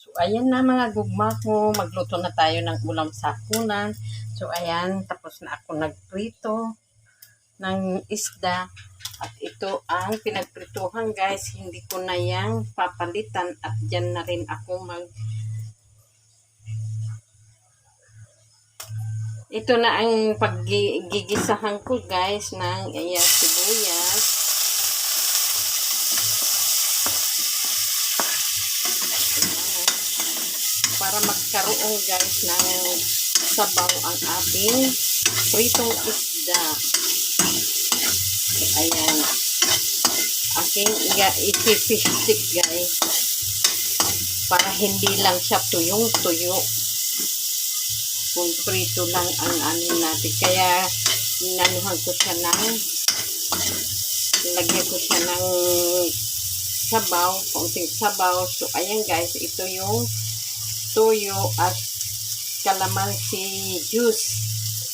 So, ayan na mga gugma ko. Magluto na tayo ng ulam sa hapunan. So, ayan. Tapos na ako nagprito ng isda. At ito ang pinagprituhan guys. Hindi ko na yang papalitan. At dyan na rin ako mag... Ito na ang paggigisahan ko guys ng ayan, sibuyas. Para magkaroon guys ng sabaw ang ating pritong isda. Ayan. Aking i-fish guys. Para hindi lang siya tuyong-tuyo. Kung prito lang ang ano natin. Kaya inanuhan ko siya ng lagyan ko siya ng sabaw, konting sabaw. So, ayan guys, ito yung toyo at calamansi juice.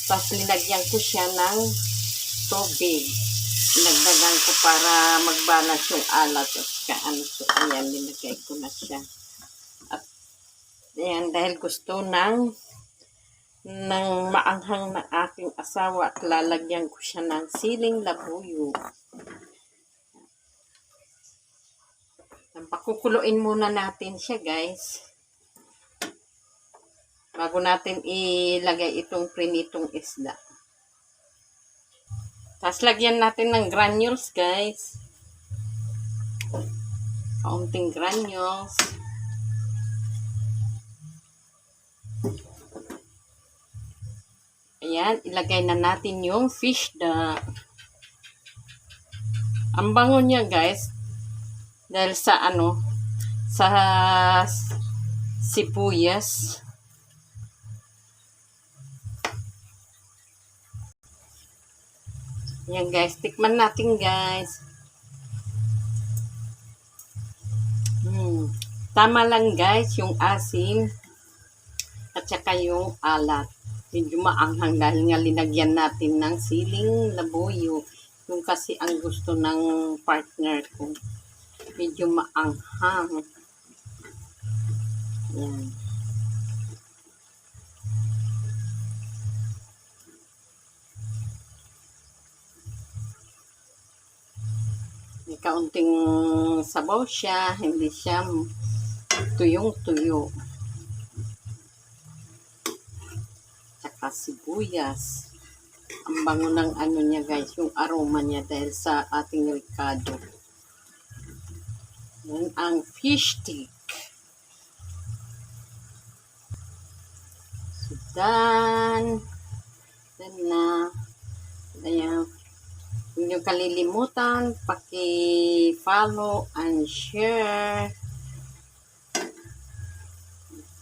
Tapos linagyan ko siya ng tubig. Nagdagan ko para mag-balance yung alat at kaano. So, ayan, linagay ko na siya. At, ayan, dahil gusto ng ng maanghang na aking asawa at lalagyan ko siya ng siling labuyo. Pakukuluin muna natin siya, guys bago natin ilagay itong prinitong isda. Tapos lagyan natin ng granules, guys. Kaunting granules. Ayan, ilagay na natin yung fish da. Ang bango niya, guys. Dahil sa ano, sa sibuyas. Yan guys, tikman natin guys. Hmm. Tama lang guys yung asin at saka yung alat. Medyo maanghang dahil nga linagyan natin ng siling labuyo. Yung kasi ang gusto ng partner ko. Medyo maanghang. Yan. May kaunting sabaw siya, hindi siya tuyong-tuyo. Tsaka sibuyas. Ang bango ng ano niya guys, yung aroma niya dahil sa ating ricado. Yan ang fish stick. Done. Done na. Ayan. Huwag kalilimutan, paki-follow and share.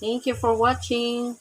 Thank you for watching.